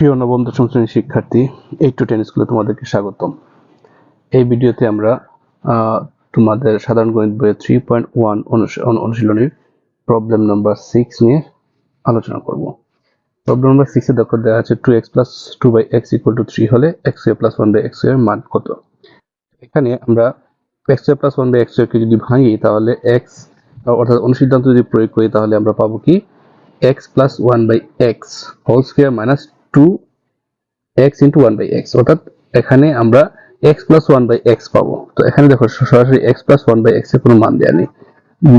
প্রিয় নবম, দশম শ্রেণির শিক্ষার্থী এইট টু টেন স্কুলে তোমাদেরকে স্বাগতম। এই ভিডিওতে আমরা তোমাদের সাধারণ গণিত বইয়ের থ্রি পয়েন্ট ওয়ান অনুশীলনীর প্রবলেম নাম্বার সিক্স নিয়ে আলোচনা করব। প্রবলেম নাম্বার সিক্সে দেখো দেওয়া আছে two x plus two by x equal to three হলে এক্স এ প্লাস ওয়ান বাই এক্সের মান কত? এখানে আমরা এক্স এ প্লাস ওয়ান বাই এক্স কে যদি ভাঙি, তাহলে এক্স অর্থাৎ অনুসিদ্ধান্ত যদি প্রয়োগ করি, তাহলে আমরা পাবো কি? X plus one by x whole square minus two x into one by x অর্থাৎ এখানে আমরা x plus one by x পাবো। তো এখানে দেখো, সরাসরি এক্স প্লাস ওয়ান বাই কোনো মান নেই।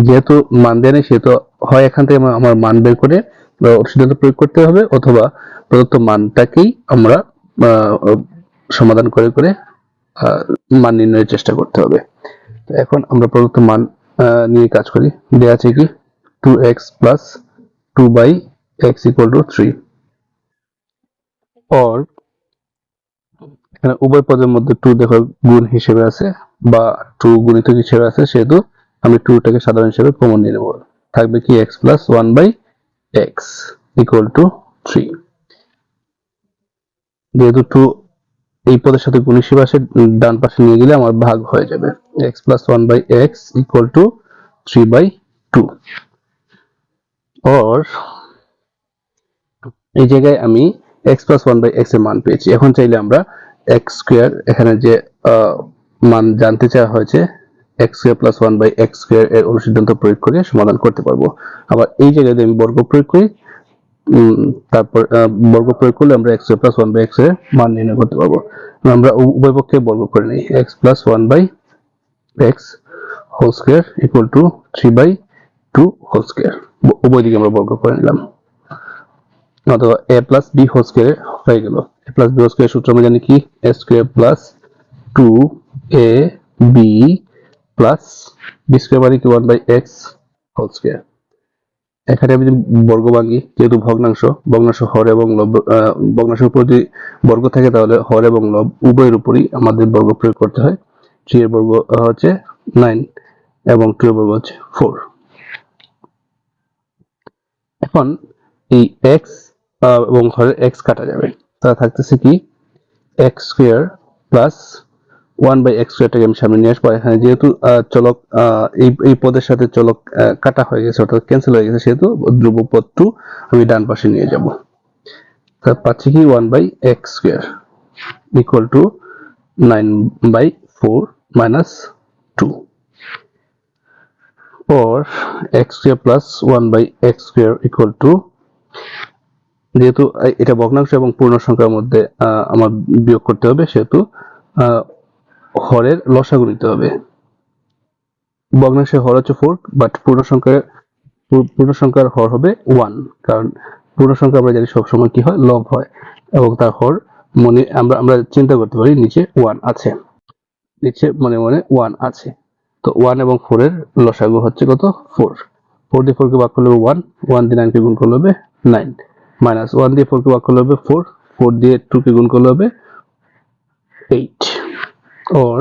যেহেতু মান নেই, সেহেতু হয় এখান থেকে আমার- মান বের করে সিদ্ধান্ত প্রয়োগ করতে হবে, অথবা প্রদত্ত মানটাকেই আমরা সমাধান করে করে মান নির্ণয়ের চেষ্টা করতে হবে। তো এখন আমরা প্রদত্ত মান নিয়ে কাজ করি। আছে কি? Two x plus two by x equal to three or এখানে উভয় পদের মধ্যে টু দেখো গুণ হিসেবে আছে বা টু গুণিতক হিসেবে আছে, সেহেতু আমি টুটাকে সাধারণ হিসেবে কমন নিয়ে নেব থাকবে কি x plus one by x equal to three যেহেতু টু এই পদের সাথে গুণ হিসেবে আসে, ডান পাশে নিয়ে গেলে আমার ভাগ হয়ে যাবে। X plus one by x equal to three by two or এই জায়গায় আমি এক্স প্লাস ওয়ান বাই এক্সের মান পেয়েছি। এখন চাইলে আমরা এক্স স্কোয়ার এখানে যে মান জানতে চাওয়া হয়েছে x square plus one by x square এর অনুসিদ্ধান্ত প্রয়োগ করে সমাধান করতে পারব। আবার এই জায়গায় যদি আমি বর্গ প্রয়োগ করি তারপর বর্গ প্রয়োগ করলে আমরা এক্স প্লাস ওয়ান বাই এক্সের মান নির্ণয় করতে পারব। আমরা উভয় পক্ষে বর্গ করে নিই। X plus one by x whole square equal to three by two whole square উভয় দিকে আমরা বর্গ করে নিলাম। অথবা a plus b whole square হয়ে গেল। A plus b whole square সূত্র আমরা জানি কি? A square plus two a b plus b square মানে কি? One by x whole square এখানে আমি বর্গ ভাঙি যেহেতু ভগ্নাংশ ভগ্নাংশ হর এবং লব আহ, ভগ্নাংশের উপর যদি বর্গ থাকে তাহলে হর এবং লব উভয়ের উপরই আমাদের বর্গ প্রয়োগ করতে হয়। থ্রি এর বর্গ হচ্ছে নাইন এবং টু এর বর্গ হচ্ছে ফোর এখন এই এক্স এবং হরের এক্স কাটা যাবে। তা থাকতেছে কি? X square plus one by x স্কোয়ারটাকে আমি সামনে নিয়ে আসব। এখানে যেহেতু চলক এই এই পদের সাথে চলক কাটা হয়ে গেছে, অর্থাৎ ক্যান্সেল হয়ে গেছে সেহেতু ধ্রুব পদ টু আমি ডান পাশে নিয়ে যাব। তা পাচ্ছি কি? One by x square equal to nine by four minus two or x square plus 1 by x square equal to যেহেতু এটা ভগ্নাংশ এবং পূর্ণ সংখ্যার মধ্যে আমার বিয়োগ করতে হবে, সেহেতু হরের লসাগু নিতে হবে। ভগ্নাংশের হর হচ্ছে ফোর বাট পূর্ণ সংখ্যার পূর্ণ সংখ্যার হর হবে ওয়ান কারণ পূর্ণ সংখ্যা আমরা জানি সবসময় কি হয়? লব হয়, এবং তার হর মনে, আমরা আমরা চিন্তা করতে পারি নিচে ওয়ান আছে। নিচে মনে মনে ওয়ান আছে। তো ওয়ান এবং ফোরের লসাগু হচ্ছে কত? ফোর ফোর দিয়ে ফোরকে ভাগ করলে ওয়ান ওয়ান দিয়ে নাইনকে গুণ করলে হবে নাইন মাইনাস ওয়ান দিয়ে ফোরকে ভাগ করলে হবে ফোর ফোর দিয়ে টুকে গুণ করলে হবে eight or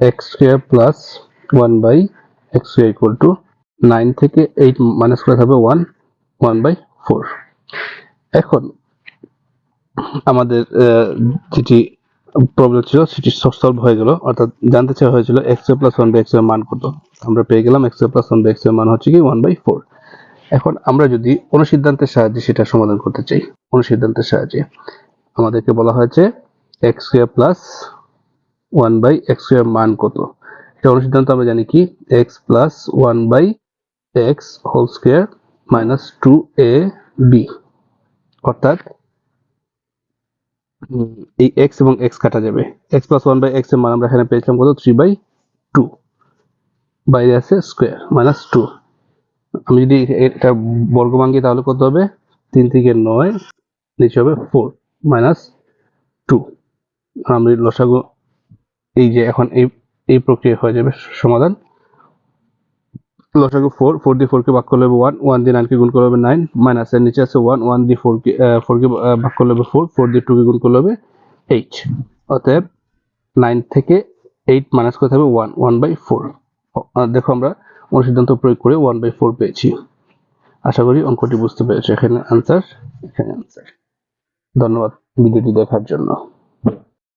x square plus one by x square equal to nine থেকে এইট মাইনাস করে থাকবে ওয়ান ওয়ান বাই ফোর এখন আমাদের যেটি প্রবলেম ছিল, সেটি সলভ হয়ে গেল। অর্থাৎ জানতে চাওয়া হয়েছিল এক্স প্লাস ওয়ান বাই এক্সের মান কত। আমরা পেয়ে গেলাম এক্স প্লাস ওয়ান বাই এক্সের মান হচ্ছে কি ওয়ান বাই ফোর এখন আমরা যদি অনুসিদ্ধান্তের সাহায্যে সেটা সমাধান করতে চাই অনুসিদ্ধান্তের সাহায্যে, আমাদেরকে বলা হয়েছে x square plus one by x square মান কত? এটা অনুসিদ্ধান্ত আমরা জানি কি? X plus one by x whole square minus two a b অর্থাৎ এই এক্স এবং এক্স কাটা যাবে। এক্স প্লাস ওয়ান বাই এক্সের মান আমরা এখানে পেয়েছিলাম কত? থ্রি বাই টু বাইরে আছে স্কোয়ার মাইনাস টু আমি যদি এটা বর্গ ভাঙি তাহলে কত হবে? তিন থেকে নয়, নিচে হবে ফোর মাইনাস টু আমি লসাগু, এই যে এখন এই এই প্রক্রিয়া হয়ে যাবে সমাধান। লসাগু ফোর ফোর দিয়ে ফোরকে ভাগ করলে হবে ওয়ান ওয়ান দিয়ে নাইনকে গুণ করলে হবে নাইন মাইনাস এর নিচে আছে ওয়ান ওয়ান দিয়ে ফোরকে ফোরকে ভাগ করলে হবে ফোর ফোর দিয়ে টুকে গুণ করলে হবে এইট অতএব নাইন থেকে এইট মাইনাস করতে হবে ওয়ান ওয়ান বাই ফোর দেখো আমরা অনুসিদ্ধান্ত প্রয়োগ করে ওয়ান বাই ফোর পেয়েছি। আশা করি অঙ্কটি বুঝতে পেরেছি। এখানে আনসার এখানে আনসার ধন্যবাদ ভিডিওটি দেখার জন্য।